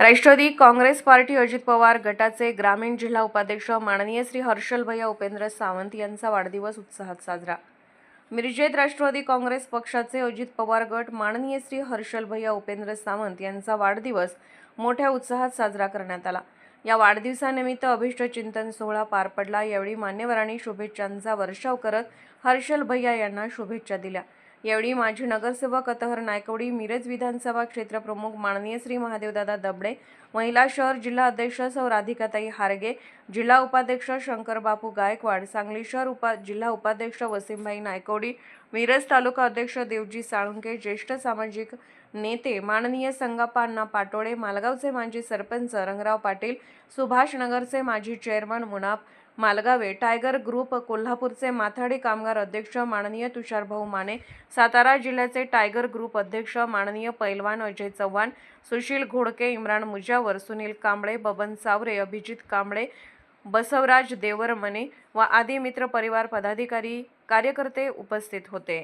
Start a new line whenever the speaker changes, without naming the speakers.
Rashtrawadi Congress party Ajit Pawar गटाचे ग्रामीण जिल्हा उपाध्यक्ष माननीय श्री हर्षल भैया उपेंद्र सावंत यांचा वाढदिवस उत्साहात साजरा. मिरजेत राष्ट्रवादी काँग्रेस पक्षाचे अजित पवार गट माननीय श्री हर्षल भैया उपेंद्र सावंत यांचा वाढदिवस मोठ्या उत्साहात साजरा करण्यात आला. या वाढदिवसानिमित्त अभिष्ट चिंतन सोहळा पार पडला. यावेळी मान्यवरांनी शुभेच्छांचा वर्षाव करत हर्षल भैया यांना शुभेच्छा दिल्या. यावेळी माजी नगरसेवक अतहर नायकवडी मिरज विधानसभा क्षेत्रप्रमुख माननीय श्री महादेवदादा दबडे महिला शहर जिल्हा अध्यक्ष सौ राधिकाताई हारगे जिल्हा उपाध्यक्ष शंकर बापू गायकवाड सांगली शहर उपा जिल्हा उपाध्यक्ष वसीमभाई नायकवडी मिरज तालुका अध्यक्ष देवजी साळुंके ज्येष्ठ सामाजिक नेते माननीय संगप्पा अण्णा पाटोळे मालगावचे माजी सरपंच रंगराव पाटील सुभाष नगरचे माजी chairman Munaf Malgave Tiger Group कोल्हापूरचे माथाडी कामगार अध्यक्ष माननीय तुषारभाऊ माने सातारा जिल्ह्याचे टायगर ग्रुप अध्यक्ष माननीय पैलवान अजय चव्हाण सुशील घोडके इम्रान मुजावर सुनील कांबळे बबन सावरे अभिजित कांबळे बसवराज देवरमने व आदी मित्र परिवार पदाधिकारी कार्यकर्ते उपस्थित होते.